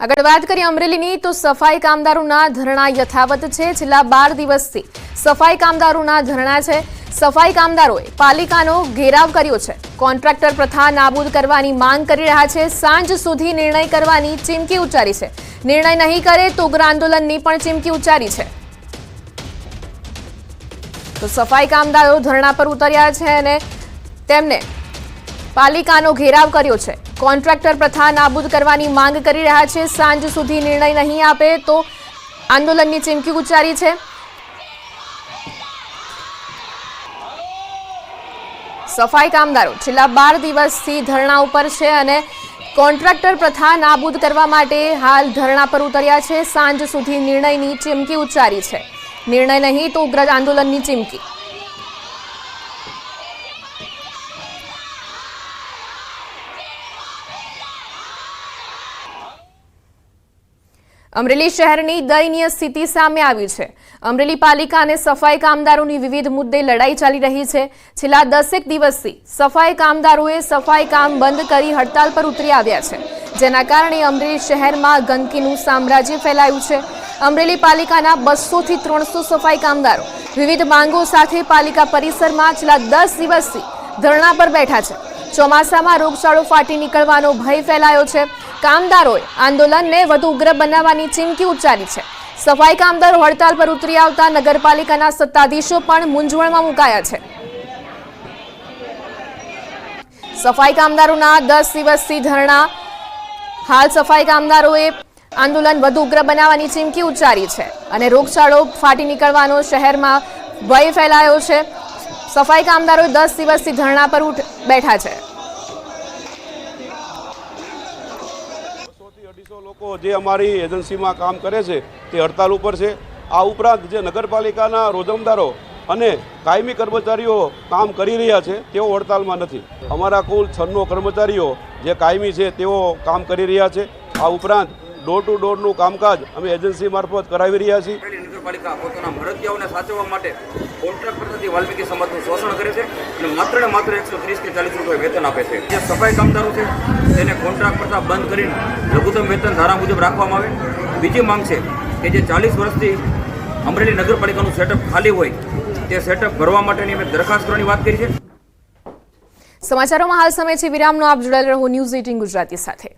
આગળ વાત કરીએ અમરેલીની, તો સફાઈ કામદારોના ધરણા યથાવત છે. છેલ્લા બાર દિવસથી સફાઈ કામદારોના ધરણા છે. સફાઈ કામદારોએ પાલિકાનો ઘેરાવ કર્યો છે. કોન્ટ્રાક્ટર પ્રથા નાબૂદ કરવાની માંગ કરી રહ્યા છે. સાંજ સુધી નિર્ણય કરવાની ચીમકી ઉચ્ચારી છે. નિર્ણય નહીં કરે તો ઉગ્ર આંદોલનની પણ ચીમકી ઉચ્ચારી છે. તો સફાઈ કામદારો ધરણા પર ઉતર્યા છે અને તેમને પાલિકાનો ઘેરાવ કર્યો છે. કોન્ટ્રાક્ટર પ્રથા નાબૂદ કરવાની માંગ કરી રહ્યા છે. સાંજ સુધી નિર્ણય નહીં આપે તો આંદોલનની ચીમકી ઉચ્ચારી છે. સફાઈ કામદારો છેલ્લા બાર દિવસથી ધરણા ઉપર છે અને કોન્ટ્રાક્ટર પ્રથા નાબૂદ કરવા માટે હાલ ધરણા પર ઉતર્યા છે. સાંજ સુધી નિર્ણયની ચીમકી ઉચ્ચારી છે. નિર્ણય નહીં તો ઉગ્ર આંદોલનની ચીમકી. અમરેલી શહેરની દયનીય સ્થિતિ સામે આવી છે. અમરેલી પાલિકા અને સફાઈ કામદારોની વિવિધ મુદ્દે લડાઈ ચાલી રહી છે. છેલ્લા દસેક દિવસથી સફાઈ કામદારોએ સફાઈ કામ બંધ કરી હડતાલ પર ઉતરી આવ્યા છે. જેના કારણે અમરેલી શહેરમાં ગંદકીનું સામ્રાજ્ય ફેલાયું છે. અમરેલી પાલિકાના બસોથી ત્રણસો સફાઈ કામદારો વિવિધ માંગો સાથે પાલિકા પરિસરમાં છેલ્લા દસ દિવસથી ધરણા પર બેઠા છે. ચોમાસામાં રોગચાળો ફાટી નીકળવાનો ભય ફેલાયો છે. કામદારોએ આંદોલનને વધુ ઉગ્ર બનાવવાની ચીમકી ઉચ્ચારી છે. સફાઈ કામદારો હડતાલ પર ઉતરી આવતા નગરપાલિકાના સત્તાધીશો પણ મૂંઝવણમાં મુકાયા છે. સફાઈ કામદારોના દસ દિવસથી ધરણા. હાલ સફાઈ કામદારોએ આંદોલન વધુ ઉગ્ર બનાવવાની ચીમકી ઉચ્ચારી છે અને રોગચાળો ફાટી નીકળવાનો શહેરમાં ભય ફેલાયો છે. સફાઈ કામદારો દસ દિવસથી ધરણા પર બેઠા છે. અઢીસો લોકો જે અમારી એજન્સીમાં કામ કરે છે, તે હડતાલ ઉપર છે. આ ઉપરાંત જે નગરપાલિકાના રોજમદારો અને કાયમી કર્મચારીઓ કામ કરી રહ્યા છે, તેઓ હડતાલમાં નથી. અમારા કુલ છન્નો કર્મચારીઓ જે કાયમી છે, તેઓ કામ કરી રહ્યા છે. આ ઉપરાંત ડોર ટુ ડોરનું કામકાજ અમે એજન્સી મારફત કરાવી રહ્યા છીએ. અમરેલી નગરપાલિકા પોતાના મરતિયાઓને સાચવવા માટે કોન્ટ્રાક્ટ પરથી વાલ્મીકી સમાજનું શોષણ કરે છે અને માત્ર ને માત્ર એકસો ત્રીસ કે ચાલીસ રૂપિયા વેતન આપે છે. જે સફાઈ કામદારો છે, તેને કોન્ટ્રાક્ટ પરથી બંધ કરીને લઘુત્તમ વેતન ધારા મુજબ રાખવામાં આવે. બીજી માંગ છે કે જે ચાલીસ વર્ષથી અમરેલી નગરપાલિકાનું સેટઅપ ખાલી હોય, તે સેટઅપ ભરવા માટેની અમે દરખાસ્ત કરવાની વાત કરી છે. સમાચારોમાં હાલ સમય છે વિરામનો. આપ જોડાયેલ રહો ન્યૂઝ એટીન ગુજરાતી સાથે.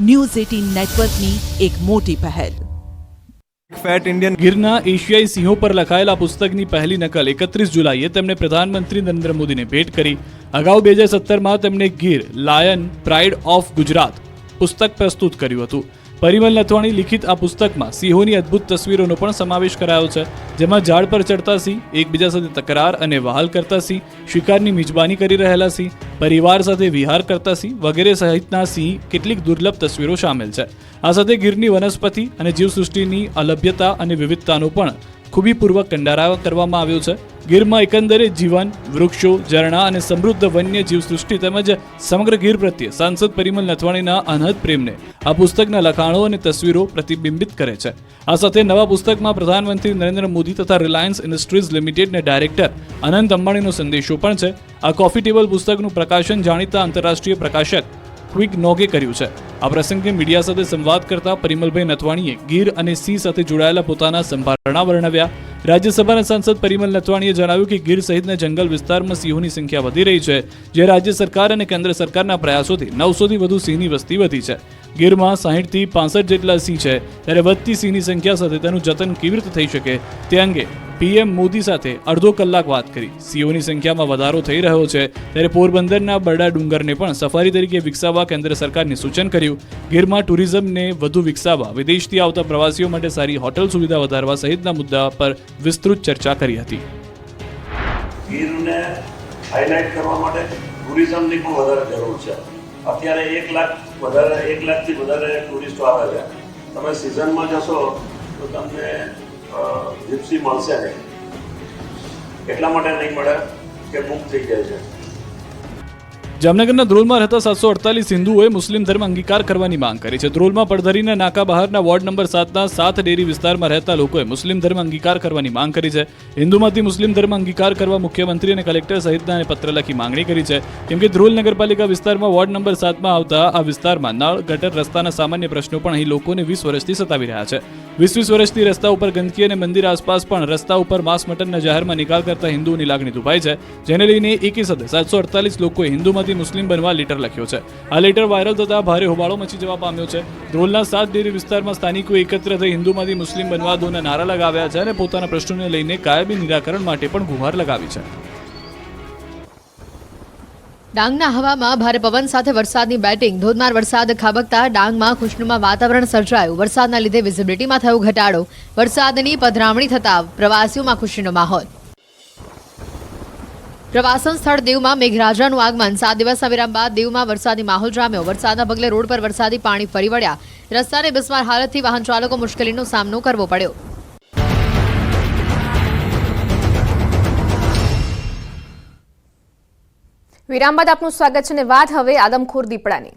News eighteen નેટવર્કની એક મોટી પહેલ. ફેટ ઇન્ડિયન ગીરના એશિયાઈ સિંહો પર લખાયેલા પુસ્તકની પહેલી નકલ એકત્રીસ જુલાઈએ તેમણે પ્રધાનમંત્રી નરેન્દ્ર મોદીને ભેટ કરી. અગાઉ બે હજાર સત્તરમાં તેમણે Gir, lion, pride of Gujarat પુસ્તક પ્રસ્તુત કર્યું હતું. પરિમલ નથવાણી લિખિત આ પુસ્તકમાં સિંહોની અદ્ભુત તસવીરોનો પણ સમાવેશ કરાયો છે, જેમાં ઝાડ પર ચડતા સિંહ, એકબીજા સાથે તકરાર અને વહાલ કરતા સિંહ, શિકારની મિજબાની કરી રહેલા સિંહ, પરિવાર સાથે વિહાર કરતા સિંહ વગેરે સહિતના સિંહ કેટલીક દુર્લભ તસવીરો સામેલ છે. આ સાથે ગીરની વનસ્પતિ અને જીવસૃષ્ટિની અલભ્યતા અને વિવિધતાનો પણ ખૂબીપૂર્વક કંડારા કરવામાં આવ્યો છે. ગીરમાં એકંદરે જીવન, વૃક્ષો, ઝરણા અને સમૃદ્ધ વન્ય જીવસૃષ્ટિ તેમજ સમગ્ર ગીર પ્રત્યે સાંસદ પરિમલ નથવાણીના અનહદ પ્રેમને આ પુસ્તકના લખાણો અને તસવીરો પ્રતિબિંબિત કરે છે. આ સાથે નવા પુસ્તકમાં પ્રધાનમંત્રી નરેન્દ્ર મોદી તથા રિલાયન્સ ઇન્ડસ્ટ્રીઝ લિમિટેડના ડાયરેક્ટર અનંત અંબાણીનો સંદેશો પણ છે. આ કોફી ટેબલ પુસ્તકનું પ્રકાશન જાણીતા આંતરરાષ્ટ્રીય પ્રકાશક ક્વિક નોગે કર્યું છે. આ પ્રસંગે મીડિયા સાથે સંવાદ કરતા પરિમલભાઈ નથવાણીએ ગીર અને સિંહ સાથે જોડાયેલા પોતાના સંભારણા વર્ણવ્યા. રાજ્યસભાના સાંસદ પરિમલ નથવાણીએ જણાવ્યું કે ગીર સહિતના જંગલ વિસ્તારમાં સિંહોની સંખ્યા વધી રહી છે, જે રાજ્ય સરકાર અને કેન્દ્ર સરકારના પ્રયાસોથી નવસોથી વધુ સિંહની વસ્તી વધી છે. ગીરમાં સાહીઠથી પાસઠ જેટલા સિંહ છે, ત્યારે વધતી સિંહની સંખ્યા સાથે તેનું જતન કેવી રીતે થઈ શકે તે અંગે પીએમ મોદી સાથે અડધો કલાક વાત કરી. સીઓની સંખ્યામાં વધારો થઈ રહ્યો છે, ત્યારે પોરબંદરના બરડા ડુંગરને પણ સફારી તરીકે વિકસાવવા કેન્દ્ર સરકારને સૂચન કર્યું. ગીરમાં ટુરિઝમને વધુ વિકસાવવા, વિદેશથી આવતા પ્રવાસીઓ માટે સારી હોટલ સુવિધા વધારવા સહિતના મુદ્દા પર વિસ્તૃત ચર્ચા કરી હતી. ગીરને હાઇલાઇટ કરવા માટે ટુરિઝમની પણ વધારે જરૂર છે. અત્યારે એક લાખ, વધારે, એક લાખથી વધારે ટુરિસ્ટો આવે છે. તમે સિઝનમાં જશો, તો તમને જીપ્સી મળશે નહીં. એટલા માટે નહીં મળે કે મુક્ત થઈ જાય છે. જામનગરના ધ્રોલમાં રહેતા સાતસો અડતાલીસ હિન્દુઓએ મુસ્લિમ ધર્મ અંગીકાર કરવાની માંગ કરી છે. ધ્રોલમાં પડધરીના નાકા બહારના વોર્ડ નંબર સાતના સાત ડેરી વિસ્તારમાં રહેતા લોકોએ મુસ્લિમ ધર્મ અંગીકાર કરવાની માંગ કરી છે. હિન્દુમાંથી મુસ્લિમ ધર્મ અંગીકાર કરવા મુખ્યમંત્રી અને કલેક્ટર સહિતના પત્ર લખી માંગણી કરી છે. કેમ કે ધ્રોલ નગરપાલિકા વિસ્તારમાં વોર્ડ નંબર સાતમાં આવતા આ વિસ્તારમાં નળ, ગટર, રસ્તાના સામાન્ય પ્રશ્નો પણ અહીં લોકોને વીસ વર્ષથી સતાવી રહ્યા છે. વીસ વીસ વર્ષથી રસ્તા ઉપર ગંદકી અને મંદિર આસપાસ પણ રસ્તા ઉપર માંસ મટનના જાહેરમાં નિકાલ કરતા હિન્દુઓની લાગણી દુભાઈ છે. જેને લઈને એકી સાથે સાતસો અડતાલીસ લોકોએ હિન્દુમાંથી મુસ્લિમ બનવા લેટર લખ્યો છે. આ લેટર વાયરલ થતા ભારે હોબાળો મચી જવા પામ્યો છે. ધ્રોલના સાત ડેરી વિસ્તારમાં સ્થાનિકો એકત્ર થઈ હિન્દુમાંથી મુસ્લિમ બનવા દોના નારા લગાવ્યા છે અને પોતાના પ્રશ્નોને લઈને કાયમી નિરાકરણ માટે પણ ગુહાર લગાવી છે. ડાંગના હવામાં ભારે પવન સાથે વરસાદની બેટિંગ. ધોધમાર વરસાદ ખાબકતા ડાંગમાં ખુશનુમા વાતાવરણ સર્જાયું. વરસાદના લીધે વિઝિબિલિટીમાં થયો ઘટાડો. વરસાદની પધરામણી થતા પ્રવાસીઓમાં ખુશીનો માહોલ. પ્રવાસન સ્થળ દીવમાં મેઘરાજાનું આગમન. સાત દિવસના વિરામ બાદ દીવમાં વરસાદી માહોલ જામ્યો. વરસાદના પગલે રોડ પર વરસાદી પાણી ફરી વળ્યા. રસ્તાને બિસ્માર હાલતથી વાહન ચાલકો મુશ્કેલીનો સામનો કરવો પડ્યો. વિરામ બાદ આપનું સ્વાગત છે અને વાત હવે આદમખોર દીપડાની.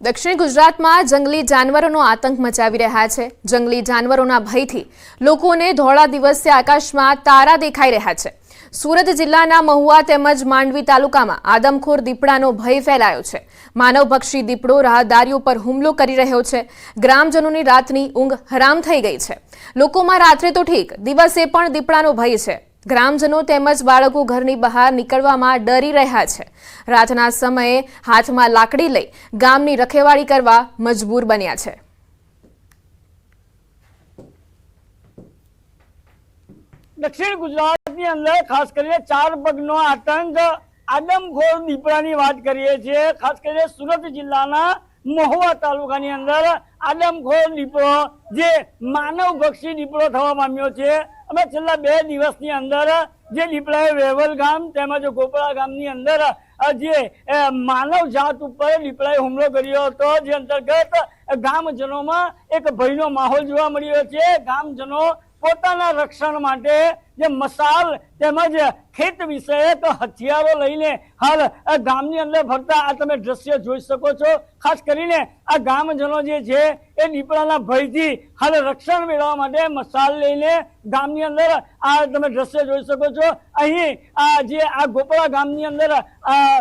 દક્ષિણ ગુજરાતમાં જંગલી જાનવરોનો આતંક મચાવી રહ્યા છે. જંગલી જાનવરોના ભયથી લોકોને ધોળા દિવસે આકાશમાં તારા દેખાઈ રહ્યા છે. સુરત જિલ્લાના મહુવા તેમજ માંડવી તાલુકામાં આદમખોર દીપડાનો ભય ફેલાયો છે. માનવભક્ષી દીપડો રાહદારીઓ પર હુમલો કરી રહ્યો છે. ગ્રામજનોની રાતની ઊંઘ હરામ થઈ ગઈ છે. લોકોમાં રાત્રે તો ઠીક, દિવસે પણ દીપડાનો ભય છે. ગ્રામજનો તેમજ બાળકો ઘરની બહાર નીકળવામાં ડરી રહ્યા છે. રાતના સમયે હાથમાં લાકડી લઈ ગામની રખેવાળી કરવા મજબૂર બન્યા છે. દક્ષિણ ગુજરાતની અંદર ખાસ કરીને ચાર પગનો આતંક આદમખોર દીપડાની વાત કરીએ છીએ. ખાસ કરીને સુરત જિલ્લાના મહુવા તાલુકાની અંદર આદમખોર દીપડો જે માનવભક્ષી દીપડો થવા પામ્યો છે. અમે છેલ્લા બે દિવસની અંદર જે દીપડાએ વેવલ ગામ તેમજ ગોપળા ગામની અંદર જે માનવ જાત ઉપર દીપડાએ હુમલો કર્યો હતો. જે અંતર્ગત ગામજનોમાં એક ભયનો માહોલ જોવા મળ્યો છે. ગામજનો પોતાના રક્ષણ માટે જે મસાલ તેમજ ખેત વિષયક હથિયારો લઈને હાલ આ ગામની અંદર ફરતા આ તમે દ્રશ્ય જોઈ શકો છો. ખાસ કરીને આ ગામજનો જે છે એ દીપડાના ભયથી હાલ રક્ષણ મેળવવા માટે મસાલ લઈને ગામની અંદર આ તમે દ્રશ્ય જોઈ શકો છો. અહીં આ જે આ ગોપળા ગામની અંદર આ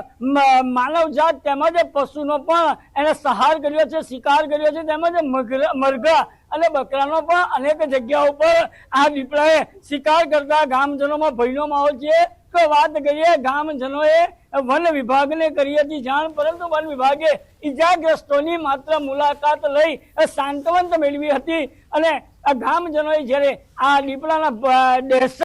માનવ તેમજ પશુનો પણ એને સહાર કર્યો છે, શિકાર કર્યો છે, તેમજ મરઘા અને બકરાનો પણ અનેક જગ્યાઓ પર આ દીપડાએ શિકાર કરતા ગામજનોમાં ભયનો માહોલ છે તો વાત કરીએ, ગામજનોએ વન વિભાગને કરી હતી જાણ, પરંતુ વન વિભાગે ઈજાગ્રસ્તોની માત્ર મુલાકાત લઈ સાંત્વન મેળવી હતી અને ગામજનોએ જ્યારે આ દીપડાના